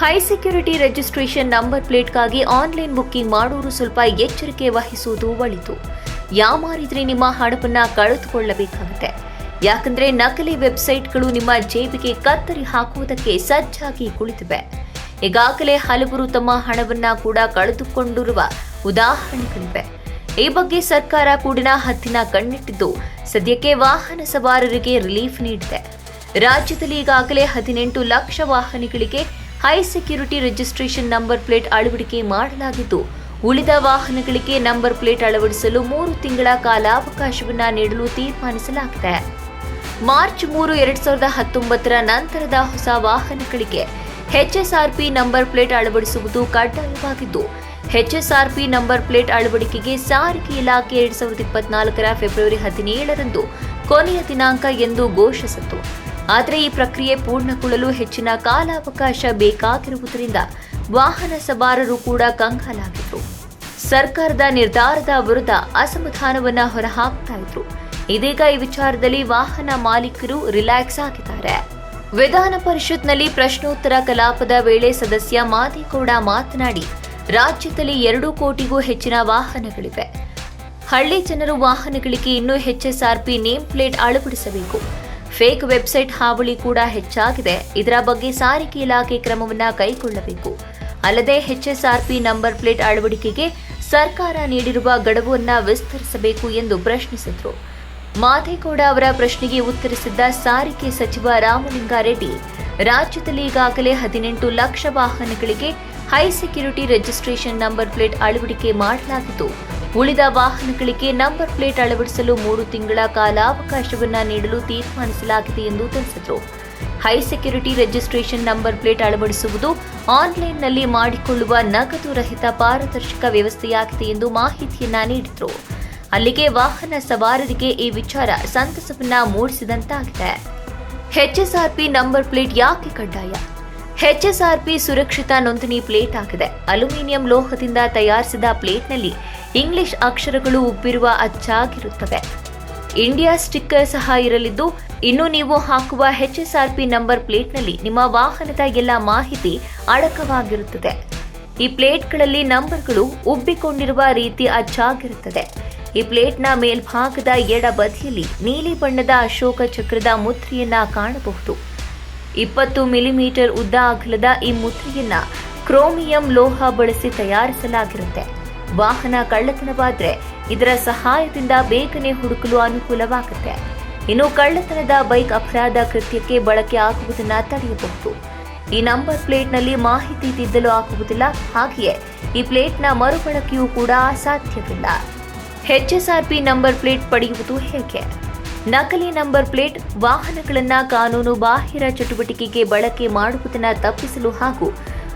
High security registration number ಪ್ಲೇಟ್ಗಾಗಿ online booking ಮಾಡೋರು ಸ್ವಲ್ಪ ಎಚ್ಚರಿಕೆ ವಹಿಸುವುದು ಒಳಿತು. ಯಾಮಾರಿದ್ರೆ ನಿಮ್ಮ ಹಣವನ್ನ ಕಳೆದುಕೊಳ್ಳಬೇಕಾಗುತ್ತೆ. ಯಾಕಂದ್ರೆ ನಕಲಿ ವೆಬ್ಸೈಟ್ಗಳು ನಿಮ್ಮ ಜೇಬಿಗೆ ಕತ್ತರಿ ಹಾಕುವುದಕ್ಕೆ ಸಜ್ಜಾಗಿ ಕುಳಿತಿವೆ. ಈಗಾಗಲೇ ಹಲವರು ತಮ್ಮ ಹಣವನ್ನ ಕೂಡ ಕಳೆದುಕೊಂಡಿರುವ ಉದಾಹರಣೆಗಳಿವೆ. ಈ ಬಗ್ಗೆ ಸರ್ಕಾರ ಕೂಡಿನ ಹತ್ತಿನ ಕಣ್ಣಿಟ್ಟಿದ್ದು, ಸದ್ಯಕ್ಕೆ ವಾಹನ ಸವಾರರಿಗೆ ರಿಲೀಫ್ ನೀಡಿದೆ. ರಾಜ್ಯದಲ್ಲಿ ಈಗಾಗಲೇ ಹದಿನೆಂಟು ಲಕ್ಷ ವಾಹನಗಳಿಗೆ high security registration number plate ಅಳವಡಿಕೆ ಮಾಡಲಾಗಿತ್ತು ಉಳಿದ ವಾಹನಗಳಿಗೆ ನಂಬರ್ ಪ್ಲೇಟ್ ಅಳವಡಿಸಲು ಮೂರು ತಿಂಗಳ ಕಾಲಾವಕಾಶವನ್ನು ನೀಡಲು ತೀರ್ಮಾನಿಸಲಾಗಿದೆ. ಮಾರ್ಚ್ ಮೂರು, ಎರಡ್ ಸಾವಿರದ ಹತ್ತೊಂಬತ್ತರ ನಂತರದ ಹೊಸ ವಾಹನಗಳಿಗೆ ಎಚ್ಎಸ್ಆರ್ಪಿ ನಂಬರ್ ಪ್ಲೇಟ್ ಅಳವಡಿಸುವುದು ಕಡ್ಡಾಯವಾಗಿದ್ದು ಎಚ್ಎಸ್ಆರ್ಪಿ ನಂಬರ್ ಪ್ಲೇಟ್ ಅಳವಡಿಕೆಗೆ ಸಾರಿಗೆ ಇಲಾಖೆ ಎರಡ್ ಸಾವಿರದ ಇಪ್ಪತ್ನಾಲ್ಕರ ಫೆಬ್ರವರಿ ಹದಿನೇಳರಂದು ಕೊನೆಯ ದಿನಾಂಕ ಎಂದು ಘೋಷಿಸಿತು ಆದರೆ ಈ ಪ್ರಕ್ರಿಯೆ ಪೂರ್ಣಗೊಳ್ಳಲು ಹೆಚ್ಚಿನ ಕಾಲಾವಕಾಶ ಬೇಕಾಗಿರುವುದರಿಂದ ವಾಹನ ಸವಾರರು ಕೂಡ ಕಂಗಾಲಾಗಿದ್ರು. ಸರ್ಕಾರದ ನಿರ್ಧಾರದ ವಿರುದ್ಧ ಅಸಮಾಧಾನವನ್ನ ಹೊರಹಾಕ್ತಾ ಇದ್ರು. ಇದೀಗ ಈ ವಿಚಾರದಲ್ಲಿ ವಾಹನ ಮಾಲೀಕರು ರಿಲ್ಯಾಕ್ಸ್ ಆಗಿದ್ದಾರೆ. ವಿಧಾನ ಪರಿಷತ್ನಲ್ಲಿ ಪ್ರಶ್ನೋತ್ತರ ಕಲಾಪದ ವೇಳೆ ಸದಸ್ಯ ಮಾದೇಗೌಡ ಮಾತನಾಡಿ, ರಾಜ್ಯದಲ್ಲಿ ಎರಡು ಕೋಟಿಗೂ ಹೆಚ್ಚಿನ ವಾಹನಗಳಿವೆ. ಹಳ್ಳಿ ಜನರು ವಾಹನಗಳಿಗೆ ಇನ್ನೂ ಎಚ್ಎಸ್ಆರ್ಪಿ ನೇಮ್ ಪ್ಲೇಟ್ ಅಳವಡಿಸಬೇಕು. ಫೇಕ್ ವೆಬ್ಸೈಟ್ ಹಾವಳಿ ಕೂಡ ಹೆಚ್ಚಾಗಿದೆ. ಇದರ ಬಗ್ಗೆ ಸಾರಿಗೆ ಇಲಾಖೆ ಕ್ರಮವನ್ನ ಕೈಗೊಳ್ಳಬೇಕು. ಅಲ್ಲದೆ ಎಚ್ಎಸ್ಆರ್ಪಿ ನಂಬರ್ ಪ್ಲೇಟ್ ಅಳವಡಿಕೆಗೆ ಸರ್ಕಾರ ನೀಡಿರುವ ಗಡುವನ್ನು ವಿಸ್ತರಿಸಬೇಕು ಎಂದು ಪ್ರಶ್ನಿಸಿದರು. ಮಾದೇಗೌಡ ಅವರ ಪ್ರಶ್ನೆಗೆ ಉತ್ತರಿಸಿದ್ದ ಸಾರಿಗೆ ಸಚಿವ ರಾಮಲಿಂಗಾರೆಡ್ಡಿ, ರಾಜ್ಯದಲ್ಲಿ ಈಗಾಗಲೇ ಹದಿನೆಂಟು ಲಕ್ಷ ವಾಹನಗಳಿಗೆ high security registration number plate ಅಳವಡಿಕೆ ಮಾಡಲಾಗಿದ್ದು ಉಳಿದ ವಾಹನಗಳಿಗೆ ನಂಬರ್ ಪ್ಲೇಟ್ ಅಳವಡಿಸಲು ಮೂರು ತಿಂಗಳ ಕಾಲಾವಕಾಶವನ್ನ ನೀಡಲು ತೀರ್ಮಾನಿಸಲಾಗಿದೆ ಎಂದು ತಿಳಿಸಿದರು. High security registration number plate ಅಳವಡಿಸುವುದು ಆನ್ಲೈನ್ನಲ್ಲಿ ಮಾಡಿಕೊಳ್ಳುವ ನಗದು ರಹಿತ ಪಾರದರ್ಶಕ ವ್ಯವಸ್ಥೆಯಾಗಿದೆ ಎಂದು ಮಾಹಿತಿಯನ್ನ ನೀಡಿದರು. ಅಲ್ಲಿಗೆ ವಾಹನ ಸವಾರರಿಗೆ ಈ ವಿಚಾರ ಸಂತಸವನ್ನ ಮೂಡಿಸಿದಂತಾಗಿದೆ. ಎಚ್ಎಸ್ಆರ್ಪಿ ನಂಬರ್ ಪ್ಲೇಟ್ ಯಾಕೆ ಕಡ್ಡಾಯ? ಎಚ್ಎಸ್ಆರ್ಪಿ ಸುರಕ್ಷಿತ ನೋಂದಣಿ ಪ್ಲೇಟ್ ಆಗಿದೆ ಅಲ್ಯೂಮಿನಿಯಂ ಲೋಹದಿಂದ ತಯಾರಿಸಿದ ಪ್ಲೇಟ್ನಲ್ಲಿ ಇಂಗ್ಲಿಷ್ ಅಕ್ಷರಗಳು ಉಬ್ಬಿರುವ ಅಚ್ಚಾಗಿರುತ್ತವೆ. ಇಂಡಿಯಾ ಸ್ಟಿಕ್ಕರ್ ಸಹ ಇರಲಿದ್ದು, ಇನ್ನು ನೀವು ಹಾಕುವ ಎಚ್ಎಸ್ಆರ್ಪಿ ನಂಬರ್ ಪ್ಲೇಟ್ನಲ್ಲಿ ನಿಮ್ಮ ವಾಹನದ ಎಲ್ಲ ಮಾಹಿತಿ ಅಡಕವಾಗಿರುತ್ತದೆ. ಈ ಪ್ಲೇಟ್ಗಳಲ್ಲಿ ನಂಬರ್ಗಳು ಉಬ್ಬಿಕೊಂಡಿರುವ ರೀತಿ ಅಚ್ಚಾಗಿರುತ್ತದೆ. ಈ ಪ್ಲೇಟ್ನ ಮೇಲ್ಭಾಗದ ಎಡ ಬದಿಯಲ್ಲಿ ನೀಲಿ ಬಣ್ಣದ ಅಶೋಕ ಚಕ್ರದ ಮುದ್ರೆಯನ್ನ ಕಾಣಬಹುದು. ಇಪ್ಪತ್ತು ಮಿಲಿಮೀಟರ್ ಉದ್ದ ಅಗಲದ ಈ ಮುದ್ರೆಯನ್ನ ಕ್ರೋಮಿಯಂ ಲೋಹ ಬಳಸಿ ತಯಾರಿಸಲಾಗಿರುತ್ತೆ. ವಾಹನ ಕಳ್ಳತನವಾದ್ರೆ ಇದರ ಸಹಾಯದಿಂದ ಬೇಗನೆ ಹುಡುಕಲು ಅನುಕೂಲವಾಗುತ್ತೆ. ಇನ್ನು ಕಳ್ಳತನದ ಬೈಕ್ ಅಪರಾಧ ಕೃತ್ಯಕ್ಕೆ ಬಳಕೆ ಆಗುವುದನ್ನ ತಡೆಯಬಹುದು. ಈ ನಂಬರ್ ಪ್ಲೇಟ್ನಲ್ಲಿ ಮಾಹಿತಿ ತಿದ್ದಲು ಆಗುವುದಿಲ್ಲ. ಹಾಗೆಯೇ ಈ ಪ್ಲೇಟ್ನ ಮರುಬಳಕೆಯೂ ಕೂಡ ಸಾಧ್ಯವಿಲ್ಲ ಪಿ ನಂಬರ್ ಪ್ಲೇಟ್ ಪಡೆಯುವುದು ಹೇಗೆ? ನಕಲಿ ನಂಬರ್ ಪ್ಲೇಟ್, ವಾಹನಗಳನ್ನು ಕಾನೂನು ಬಾಹಿರ ಚಟುವಟಿಕೆಗೆ ಬಳಕೆ ಮಾಡುವುದನ್ನು ತಪ್ಪಿಸಲು ಹಾಗೂ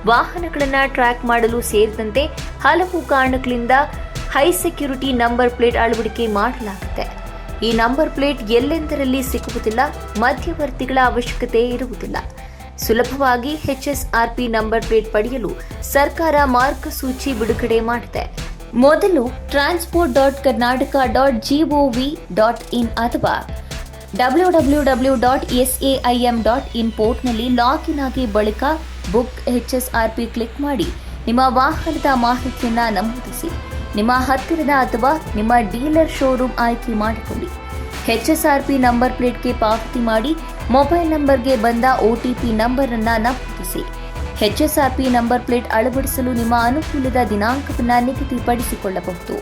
ವಾಹನಗಳನ್ನು ಟ್ರ್ಯಾಕ್ ಮಾಡಲು ಸೇರಿದಂತೆ ಹಲವು ಕಾರಣಗಳಿಂದ ಹೈ ಸೆಕ್ಯೂರಿಟಿ ನಂಬರ್ ಪ್ಲೇಟ್ ಅಳವಡಿಕೆ ಮಾಡಲಾಗುತ್ತೆ. ಈ ನಂಬರ್ ಪ್ಲೇಟ್ ಎಲ್ಲೆಂದರಲ್ಲಿ ಸಿಗುವುದಿಲ್ಲ, ಮಧ್ಯವರ್ತಿಗಳ ಅವಶ್ಯಕತೆ ಇರುವುದಿಲ್ಲ. ಸುಲಭವಾಗಿ ಎಚ್ಎಸ್ಆರ್ಪಿ ನಂಬರ್ ಪ್ಲೇಟ್ ಪಡೆಯಲು ಸರ್ಕಾರ ಮಾರ್ಗಸೂಚಿ ಬಿಡುಗಡೆ ಮಾಡಿದೆ. ಮೊದಲು transport dot Karnataka dot GOV dot in ಅಥವಾ W W W dot S A I M dot in ಪೋರ್ಟ್ನಲ್ಲಿ ಲಾಗಿನ್ ಆಗಿ ಬಳಿಕ book H S R P click ಮಾಡಿ ನಿಮ್ಮ ವಾಹನದ ಮಾಹಿತಿಯನ್ನು ನಮೂದಿಸಿ. ನಿಮ್ಮ ಹತ್ತಿರದ ಅಥವಾ ನಿಮ್ಮ ಡೀಲರ್ ಶೋರೂಮ್ ಆಯ್ಕೆ ಮಾಡಿಕೊಳ್ಳಿ. H S R P number ಪ್ಲೇಟ್ಗೆ ಪಾವತಿ ಮಾಡಿ ಮೊಬೈಲ್ ನಂಬರ್ಗೆ ಬಂದ ಒ ಟಿ ಪಿ ನಂಬರನ್ನು ನಮೂದಿಸಿ. ಎಚ್ಎಸ್ಆರ್ಪಿ ನಂಬರ್ ಪ್ಲೇಟ್ ಅಳವಡಿಸಲು ನಿಮ್ಮ ಅನುಕೂಲದ ದಿನಾಂಕವನ್ನು ನಿಗದಿಪಡಿಸಿಕೊಳ್ಳಬಹುದು.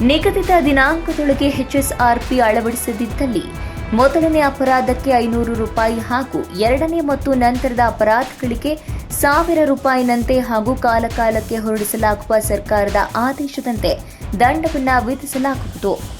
ನಿಗದಿತ ದಿನಾಂಕದೊಳಗೆ ಎಚ್ಎಸ್ಆರ್ಪಿ ಅಳವಡಿಸದಿದ್ದಲ್ಲಿ ಮೊದಲನೇ ಅಪರಾಧಕ್ಕೆ ಐನೂರು ರೂಪಾಯಿ ಹಾಗೂ ಎರಡನೇ ಮತ್ತು ನಂತರದ ಅಪರಾಧಗಳಿಗೆ ಸಾವಿರ ರೂಪಾಯಿನಂತೆ ಹಾಗೂ ಕಾಲಕಾಲಕ್ಕೆ ಹೊರಡಿಸಲಾಗುವ ಸರ್ಕಾರದ ಆದೇಶದಂತೆ ದಂಡವನ್ನು ವಿಧಿಸಲಾಗುವುದು.